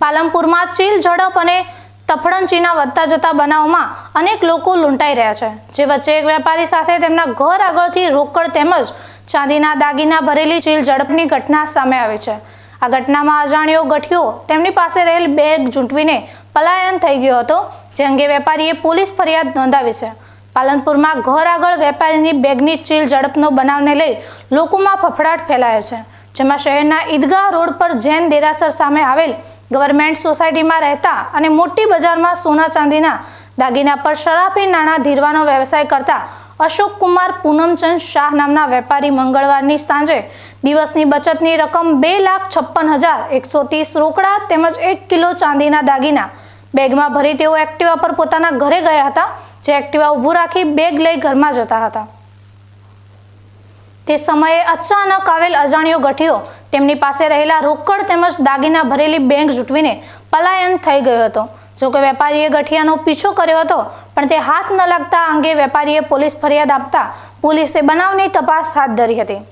પાલનપુરમાં ચીલ, ઝડપ અને તફડંચીના વધતા જતા બનાવમાં અનેક લોકો લૂંટાઈ રહ્યા છે. જે વચ્ચે એક વેપારી સાથે તેમના ઘર આગળથી રોકડ તેમજ ચાંદીના દાગીના ભરેલી ચીલ, ઝડપની ઘટના સામે આવી છે. આ ઘટનામાં અજાણ્યો ગઠિયો તેમની પાસે રહેલ બેગ ઝૂંટવીને પલાયન થઈ ગયો હતો, જે અંગે વેપારીએ પોલીસ ફરિયાદ નોંધાવી છે. પાલનપુરમાં ઘર આગળ વેપારીની બેગની ચીલ, ઝડપનો બનાવને લઈ લોકોમાં ફફડાટ ફેલાયો છે, જેમાં શહેરના ઈદગાહ રોડ પર જૈન દેરાસર સામે આવેલ ગવર્મેન્ટ સોસાયટીમાં રહેતા અને મોટી બજારમાં સોના ચાંદીના દાગીના પર શરાફી નાણાં ધીરવાનો વ્યવસાય કરતા અશોક કુમાર પૂનમચંદ શાહ નામના વેપારી મંગળવારની સાંજે દિવસની બચતની રકમ બે લાખ છપ્પન હજાર એકસો ત્રીસ રોકડા તેમજ એક કિલો ચાંદીના દાગીના બેગમાં ભરી તેઓ એક્ટિવા પર પોતાના ઘરે ગયા હતા, જે એક્ટિવા ઊભું રાખી બેગ લઈ ઘરમાં જતા હતા. તે સમયે અચાનક આવેલ અજાણ્યો ગઠિયો તેમની પાસે રહેલા રોકડ તેમજ દાગીના ભરેલી બેંક ઝૂંટવીને પલાયન થઈ ગયો હતો. જોકે વેપારીએ ગઠિયાનો પીછો કર્યો હતો, પણ તે હાથ ન લાગતા અંગે વેપારીએ પોલીસ ફરિયાદ આપતા પોલીસે બનાવની તપાસ હાથ ધરી હતી.